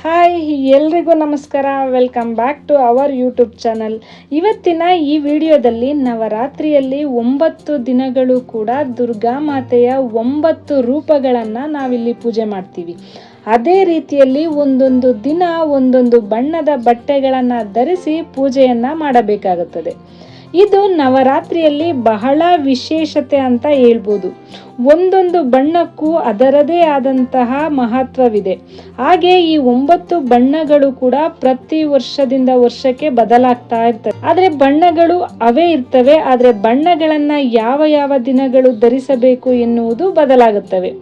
Hi ಎಲ್ರಿಗೂ ನಮಸ್ಕಾರ. Welcome back to our YouTube channel ಇವತ್ತಿನ ಈ ವಿಡಿಯೋದಲ್ಲಿ ನವರಾತ್ರಿಯಲ್ಲಿ ಒಂಬತ್ತು ದಿನಗಳು ಕೂಡ ದುರ್ಗಾ ಮಾತೆಯ ಒಂಬತ್ತು ರೂಪಗಳನ್ನು ನಾವಿಲ್ಲಿ ಪೂಜೆ ಮಾಡ್ತೀವಿ. ಅದೇ ರೀತಿಯಲ್ಲಿ ಒಂದೊಂದು ದಿನ ಒಂದೊಂದು ಬಣ್ಣದ ಬಟ್ಟೆಗಳನ್ನು ಧರಿಸಿ ಪೂಜೆಯನ್ನು ಮಾಡಬೇಕಾಗುತ್ತದೆ. ಇದು ನವರಾತ್ರಿಯಲ್ಲಿ ಬಹಳ ವಿಶೇಷತೆ ಅಂತ ಹೇಳ್ಬೋದು. ಒಂದೊಂದು ಬಣ್ಣಕ್ಕೂ ಅದರದೇ ಆದಂತಹ ಮಹತ್ವವಿದೆ. ಹಾಗೆ ಈ ಒಂಬತ್ತು ಬಣ್ಣಗಳು ಕೂಡ ಪ್ರತಿ ವರ್ಷದಿಂದ ವರ್ಷಕ್ಕೆ ಬದಲಾಗ್ತಾ ಇರ್ತವೆ. ಆದರೆ ಬಣ್ಣಗಳು ಅವೇ ಇರ್ತವೆ, ಆದರೆ ಬಣ್ಣಗಳನ್ನ ಯಾವ ಯಾವ ದಿನಗಳು ಧರಿಸಬೇಕು ಎನ್ನುವುದು ಬದಲಾಗುತ್ತವೆ.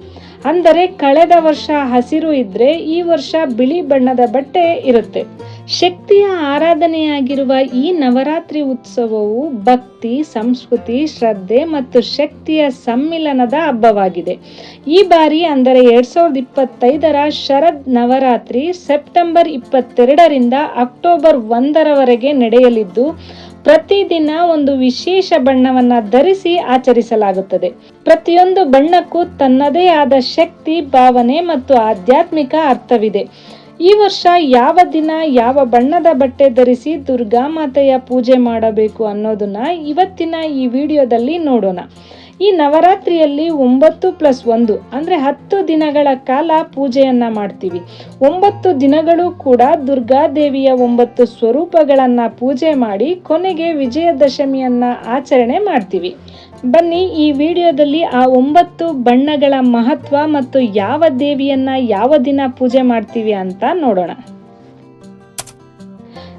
ಅಂದರೆ ಕಳೆದ ವರ್ಷ ಹಸಿರು ಇದ್ರೆ ಈ ವರ್ಷ ಬಿಳಿ ಬಣ್ಣದ ಬಟ್ಟೆ ಇರುತ್ತೆ. ಶಕ್ತಿಯ ಆರಾಧನೆಯಾಗಿರುವ ಈ ನವರಾತ್ರಿ ಉತ್ಸವವು ಭಕ್ತಿ, ಸಂಸ್ಕೃತಿ, ಶ್ರದ್ಧೆ ಮತ್ತು ಶಕ್ತಿಯ ಸಮ್ಮಿಲನದ ಹಬ್ಬವಾಗಿದೆ. ಈ ಬಾರಿ ಅಂದರೆ ಎರಡ್ ಸಾವಿರದ ಇಪ್ಪತ್ತೈದರ ಶರದ್ ನವರಾತ್ರಿ ಸೆಪ್ಟೆಂಬರ್ ಇಪ್ಪತ್ತೆರಡರಿಂದ ಅಕ್ಟೋಬರ್ ಒಂದರವರೆಗೆ ನಡೆಯಲಿದ್ದು, ಪ್ರತಿದಿನ ಒಂದು ವಿಶೇಷ ಬಣ್ಣವನ್ನ ಧರಿಸಿ ಆಚರಿಸಲಾಗುತ್ತದೆ. ಪ್ರತಿಯೊಂದು ಬಣ್ಣಕ್ಕೂ ತನ್ನದೇ ಆದ ಶಕ್ತಿ, ಭಾವನೆ ಮತ್ತು ಆಧ್ಯಾತ್ಮಿಕ ಅರ್ಥವಿದೆ. ಈ ವರ್ಷ ಯಾವ ದಿನ ಯಾವ ಬಣ್ಣದ ಬಟ್ಟೆ ಧರಿಸಿ ದುರ್ಗಾ ಮಾತೆಯ ಪೂಜೆ ಮಾಡಬೇಕು ಅನ್ನೋದನ್ನ ಇವತ್ತಿನ ಈ ವಿಡಿಯೋದಲ್ಲಿ ನೋಡೋಣ. ಈ ನವರಾತ್ರಿಯಲ್ಲಿ ಒಂಬತ್ತು ಪ್ಲಸ್ ಒಂದು, ಅಂದರೆ ಹತ್ತು ದಿನಗಳ ಕಾಲ ಪೂಜೆಯನ್ನ ಮಾಡ್ತೀವಿ. ಒಂಬತ್ತು ದಿನಗಳು ಕೂಡ ದುರ್ಗಾದೇವಿಯ ಒಂಬತ್ತು ಸ್ವರೂಪಗಳನ್ನು ಪೂಜೆ ಮಾಡಿ ಕೊನೆಗೆ ವಿಜಯದಶಮಿಯನ್ನು ಆಚರಣೆ ಮಾಡ್ತೀವಿ. ಬನ್ನಿ ಈ ವಿಡಿಯೋದಲ್ಲಿ ಆ ಒಂಬತ್ತು ಬಣ್ಣಗಳ ಮಹತ್ವ ಮತ್ತು ಯಾವ ದೇವಿಯನ್ನು ಯಾವ ದಿನ ಪೂಜೆ ಮಾಡ್ತೀವಿ ಅಂತ ನೋಡೋಣ.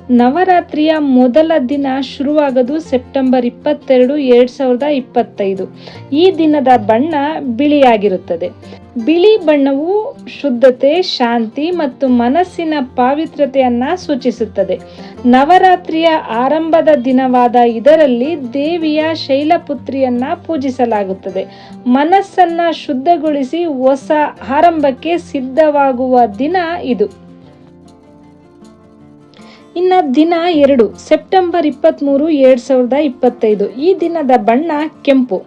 ನವರಾತ್ರಿಯ ಮೊದಲ ದಿನ ಶುರುವಾಗೋದು ಸೆಪ್ಟೆಂಬರ್ ಇಪ್ಪತ್ತೆರಡು, ಎರಡ್ ಸಾವಿರದ ಇಪ್ಪತ್ತೈದು. ಈ ದಿನದ ಬಣ್ಣ ಬಿಳಿಯಾಗಿರುತ್ತದೆ. ಬಿಳಿ ಬಣ್ಣವು ಶುದ್ಧತೆ, ಶಾಂತಿ ಮತ್ತು ಮನಸ್ಸಿನ ಪಾವಿತ್ರತೆಯನ್ನು ಸೂಚಿಸುತ್ತದೆ. ನವರಾತ್ರಿಯ ಆರಂಭದ ದಿನವಾದ ಇದರಲ್ಲಿ ದೇವಿಯ ಶೈಲಪುತ್ರಿಯನ್ನು ಪೂಜಿಸಲಾಗುತ್ತದೆ. ಮನಸ್ಸನ್ನ ಶುದ್ಧಗೊಳಿಸಿ ಹೊಸ ಆರಂಭಕ್ಕೆ ಸಿದ್ಧವಾಗುವ ದಿನ ಇದು. ಇನ್ನ ದಿನ ಎರಡು, ಸೆಪ್ಟೆಂಬರ್ ಇಪ್ಪತ್ತ್ಮೂರು ಎರಡ್ ಸಾವಿರದ ಇಪ್ಪತ್ತೈದು. ಈ ದಿನದ ಬಣ್ಣ ಕೆಂಪು.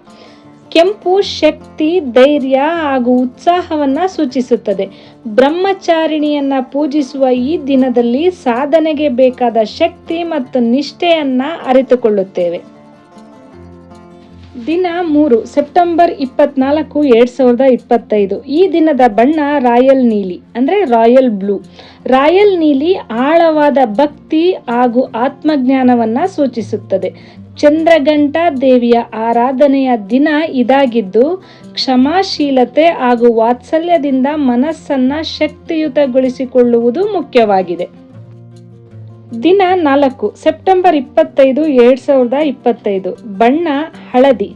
ಕೆಂಪು ಶಕ್ತಿ, ಧೈರ್ಯ ಹಾಗೂ ಉತ್ಸಾಹವನ್ನ ಸೂಚಿಸುತ್ತದೆ. ಬ್ರಹ್ಮಚಾರಿಣಿಯನ್ನ ಪೂಜಿಸುವ ಈ ದಿನದಲ್ಲಿ ಸಾಧನೆಗೆ ಬೇಕಾದ ಶಕ್ತಿ ಮತ್ತು ನಿಷ್ಠೆಯನ್ನ ಅರಿತುಕೊಳ್ಳುತ್ತೇವೆ. ದಿನ ಮೂರು, ಸೆಪ್ಟೆಂಬರ್ ಇಪ್ಪತ್ನಾಲ್ಕು, ಎರಡ್ ಸಾವಿರದ ಇಪ್ಪತ್ತೈದು. ಈ ದಿನದ ಬಣ್ಣ ರಾಯಲ್ ನೀಲಿ, ಅಂದ್ರೆ ರಾಯಲ್ ಬ್ಲೂ. ರಾಯಲ್ ನೀಲಿ ಆಳವಾದ ಭಕ್ತಿ ಹಾಗೂ ಆತ್ಮಜ್ಞಾನವನ್ನ ಸೂಚಿಸುತ್ತದೆ. ಚಂದ್ರಘಂಟಾ ದೇವಿಯ ಆರಾಧನೆಯ ದಿನ ಇದಾಗಿದ್ದು, ಕ್ಷಮಾಶೀಲತೆ ಹಾಗೂ ವಾತ್ಸಲ್ಯದಿಂದ ಮನಸ್ಸನ್ನ ಶಕ್ತಿಯುತಗೊಳಿಸಿಕೊಳ್ಳುವುದು ಮುಖ್ಯವಾಗಿದೆ. ದಿನ ನಾಲ್ಕು, ಸೆಪ್ಟೆಂಬರ್ ಇಪ್ಪತ್ತೈದು, ಎರಡ್ ಸಾವಿರದ ಇಪ್ಪತ್ತೈದು. ಬಣ್ಣ ಹಳದಿ.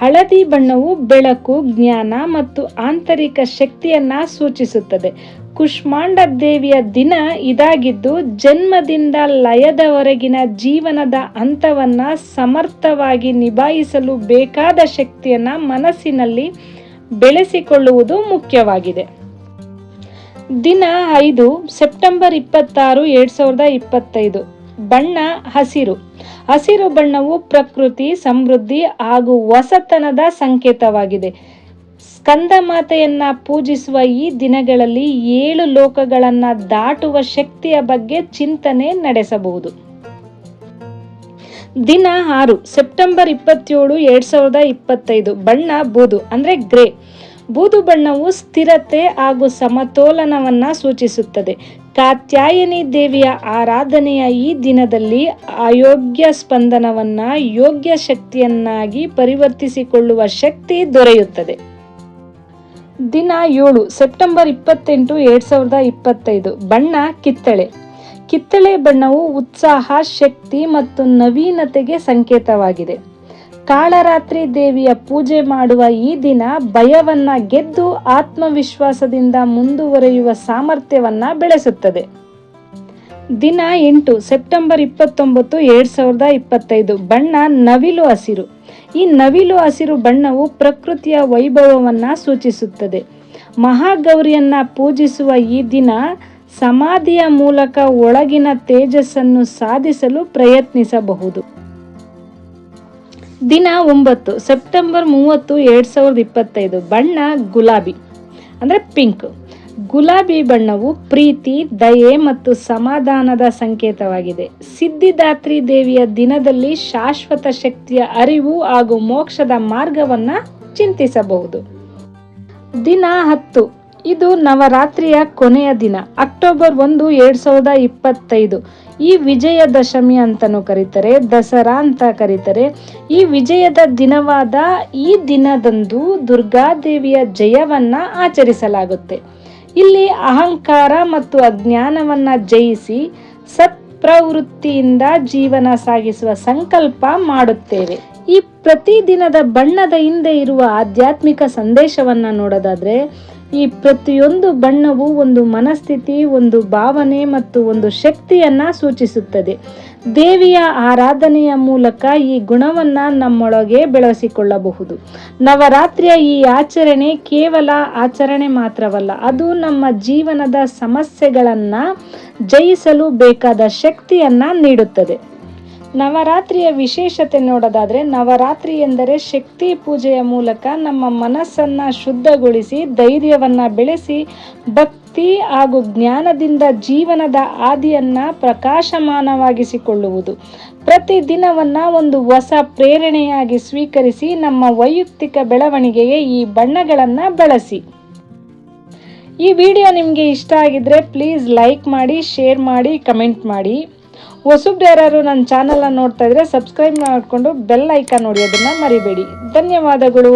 ಹಳದಿ ಬಣ್ಣವು ಬೆಳಕು, ಜ್ಞಾನ ಮತ್ತು ಆಂತರಿಕ ಶಕ್ತಿಯನ್ನ ಸೂಚಿಸುತ್ತದೆ. ಕುಷ್ಮಾಂಡ ದೇವಿಯ ದಿನ ಇದಾಗಿದ್ದು ಜನ್ಮದಿಂದ ಲಯದವರೆಗಿನ ಜೀವನದ ಹಂತವನ್ನ ಸಮರ್ಥವಾಗಿ ನಿಭಾಯಿಸಲು ಬೇಕಾದ ಶಕ್ತಿಯನ್ನ ಮನಸ್ಸಿನಲ್ಲಿ ಬೆಳೆಸಿಕೊಳ್ಳುವುದು ಮುಖ್ಯವಾಗಿದೆ. ದಿನ ಐದು, ಸೆಪ್ಟೆಂಬರ್ ಇಪ್ಪತ್ತಾರು, ಎರಡ್ ಸಾವಿರದ ಇಪ್ಪತ್ತೈದು. ಬಣ್ಣ ಹಸಿರು. ಹಸಿರು ಬಣ್ಣವು ಪ್ರಕೃತಿ, ಸಮೃದ್ಧಿ ಹಾಗೂ ಹೊಸತನದ ಸಂಕೇತವಾಗಿದೆ. ಸ್ಕಂದ ಮಾತೆಯನ್ನ ಪೂಜಿಸುವ ಈ ದಿನಗಳಲ್ಲಿ ಏಳು ಲೋಕಗಳನ್ನ ದಾಟುವ ಶಕ್ತಿಯ ಬಗ್ಗೆ ಚಿಂತನೆ ನಡೆಸಬಹುದು. ದಿನ ಆರು, ಸೆಪ್ಟೆಂಬರ್ ಇಪ್ಪತ್ತೇಳು, ಎರಡ್ ಸಾವಿರದ ಇಪ್ಪತ್ತೈದು. ಬಣ್ಣ ಬೂದು, ಅಂದ್ರೆ ಗ್ರೇ. ಬೂದು ಬಣ್ಣವು ಸ್ಥಿರತೆ ಹಾಗೂ ಸಮತೋಲನವನ್ನ ಸೂಚಿಸುತ್ತದೆ. ಕಾತ್ಯಾಯನಿ ದೇವಿಯ ಆರಾಧನೆಯ ಈ ದಿನದಲ್ಲಿ ಅಯೋಗ್ಯ ಸ್ಪಂದನವನ್ನ ಯೋಗ್ಯ ಶಕ್ತಿಯನ್ನಾಗಿ ಪರಿವರ್ತಿಸಿಕೊಳ್ಳುವ ಶಕ್ತಿ ದೊರೆಯುತ್ತದೆ. ದಿನ ಏಳು, ಸೆಪ್ಟೆಂಬರ್ ಇಪ್ಪತ್ತೆಂಟು, ಎರಡ್ ಸಾವಿರದ ಇಪ್ಪತ್ತೈದು. ಬಣ್ಣ, ಕಿತ್ತಳೆ. ಕಿತ್ತಳೆ ಬಣ್ಣವು ಉತ್ಸಾಹ, ಶಕ್ತಿ ಮತ್ತು ನವೀನತೆಗೆ ಸಂಕೇತವಾಗಿದೆ. ಕಾಳರಾತ್ರಿ ದೇವಿಯ ಪೂಜೆ ಮಾಡುವ ಈ ದಿನ ಭಯವನ್ನ ಗೆದ್ದು ಆತ್ಮವಿಶ್ವಾಸದಿಂದ ಮುಂದುವರೆಯುವ ಸಾಮರ್ಥ್ಯವನ್ನ ಬೆಳೆಸುತ್ತದೆ. ದಿನ ಎಂಟು, ಸೆಪ್ಟೆಂಬರ್ ಇಪ್ಪತ್ತೊಂಬತ್ತು, ಎರಡ್ ಸಾವಿರದ ಇಪ್ಪತ್ತೈದು. ಬಣ್ಣ ನವಿಲು ಹಸಿರು. ಈ ನವಿಲು ಹಸಿರು ಬಣ್ಣವು ಪ್ರಕೃತಿಯ ವೈಭವವನ್ನ ಸೂಚಿಸುತ್ತದೆ. ಮಹಾಗೌರಿಯನ್ನ ಪೂಜಿಸುವ ಈ ದಿನ ಸಮಾಧಿಯ ಮೂಲಕ ಒಳಗಿನ ತೇಜಸ್ಸನ್ನು ಸಾಧಿಸಲು ಪ್ರಯತ್ನಿಸಬಹುದು. ದಿನ ಒಂಬತ್ತು, ಸೆಪ್ಟೆಂಬರ್ ಮೂವತ್ತು, ಎರಡ್ ಸಾವಿರದ ಇಪ್ಪತ್ತೈದು. ಬಣ್ಣ ಗುಲಾಬಿ, ಅಂದರೆ ಪಿಂಕ್. ಗುಲಾಬಿ ಬಣ್ಣವು ಪ್ರೀತಿ, ದಯೆ ಮತ್ತು ಸಮಾಧಾನದ ಸಂಕೇತವಾಗಿದೆ. ಸಿದ್ಧಿದಾತ್ರಿ ದೇವಿಯ ದಿನದಲ್ಲಿ ಶಾಶ್ವತ ಶಕ್ತಿಯ ಅರಿವು ಹಾಗೂ ಮೋಕ್ಷದ ಮಾರ್ಗವನ್ನು ಚಿಂತಿಸಬಹುದು. ದಿನ ಹತ್ತು, ಇದು ನವರಾತ್ರಿಯ ಕೊನೆಯ ದಿನ, ಅಕ್ಟೋಬರ್ ಒಂದು, ಎರಡ್ ಸಾವಿರದ ಇಪ್ಪತ್ತೈದು. ಈ ವಿಜಯದಶಮಿ ಅಂತಲೂ ಕರೀತಾರೆ, ದಸರಾ ಅಂತ ಕರೀತಾರೆ. ಈ ವಿಜಯದ ದಿನವಾದ ಈ ದಿನದಂದು ದುರ್ಗಾದೇವಿಯ ಜಯವನ್ನ ಆಚರಿಸಲಾಗುತ್ತೆ. ಇಲ್ಲಿ ಅಹಂಕಾರ ಮತ್ತು ಅಜ್ಞಾನವನ್ನ ಜಯಿಸಿ ಸತ್ಪ್ರವೃತ್ತಿಯಿಂದ ಜೀವನ ಸಾಗಿಸುವ ಸಂಕಲ್ಪ ಮಾಡುತ್ತೇವೆ. ಈ ಪ್ರತಿದಿನದ ಬಣ್ಣದ ಹಿಂದೆ ಇರುವ ಆಧ್ಯಾತ್ಮಿಕ ಸಂದೇಶವನ್ನ ನೋಡೋದಾದ್ರೆ ಈ ಪ್ರತಿಯೊಂದು ಬಣ್ಣವು ಒಂದು ಮನಸ್ಥಿತಿ, ಒಂದು ಭಾವನೆ ಮತ್ತು ಒಂದು ಶಕ್ತಿಯನ್ನ ಸೂಚಿಸುತ್ತದೆ. ದೇವಿಯ ಆರಾಧನೆಯ ಮೂಲಕ ಈ ಗುಣವನ್ನ ನಮ್ಮೊಳಗೆ ಬೆಳೆಸಿಕೊಳ್ಳಬಹುದು. ನವರಾತ್ರಿಯ ಈ ಆಚರಣೆ ಕೇವಲ ಆಚರಣೆ ಮಾತ್ರವಲ್ಲ, ಅದು ನಮ್ಮ ಜೀವನದ ಸಮಸ್ಯೆಗಳನ್ನು ಜಯಿಸಲು ಬೇಕಾದ ಶಕ್ತಿಯನ್ನ ನೀಡುತ್ತದೆ. ನವರಾತ್ರಿಯ ವಿಶೇಷತೆ ನೋಡೋದಾದ್ರೆ ನವರಾತ್ರಿ ಎಂದರೆ ಶಕ್ತಿ ಪೂಜೆಯ ಮೂಲಕ ನಮ್ಮ ಮನಸ್ಸನ್ನ ಶುದ್ಧಗೊಳಿಸಿ, ಧೈರ್ಯವನ್ನ ಬೆಳೆಸಿ, ಭಕ್ತಿ ಹಾಗೂ ಜ್ಞಾನದಿಂದ ಜೀವನದ ಆದಿಯನ್ನ ಪ್ರಕಾಶಮಾನವಾಗಿಸಿಕೊಳ್ಳುವುದು. ಪ್ರತಿ ದಿನವನ್ನ ಒಂದು ಹೊಸ ಪ್ರೇರಣೆಯಾಗಿ ಸ್ವೀಕರಿಸಿ ನಮ್ಮ ವೈಯಕ್ತಿಕ ಬೆಳವಣಿಗೆಗೆ ಈ ಬಣ್ಣಗಳನ್ನು ಬಳಸಿ. ಈ ವಿಡಿಯೋ ನಿಮಗೆ ಇಷ್ಟ ಆಗಿದ್ರೆ ಪ್ಲೀಸ್ ಲೈಕ್ ಮಾಡಿ, ಶೇರ್ ಮಾಡಿ, ಕಮೆಂಟ್ ಮಾಡಿ. ಹೊಸಬ್ರು ನನ್ನ ಚಾನಲ್ನ ನೋಡ್ತಾ ಇದ್ರೆ ಸಬ್ಸ್ಕ್ರೈಬ್ ಮಾಡಿಕೊಂಡು ಬೆಲ್ ಐಕಾನ್ ಅದನ್ನು ಮರಿಬೇಡಿ. ಧನ್ಯವಾದಗಳು.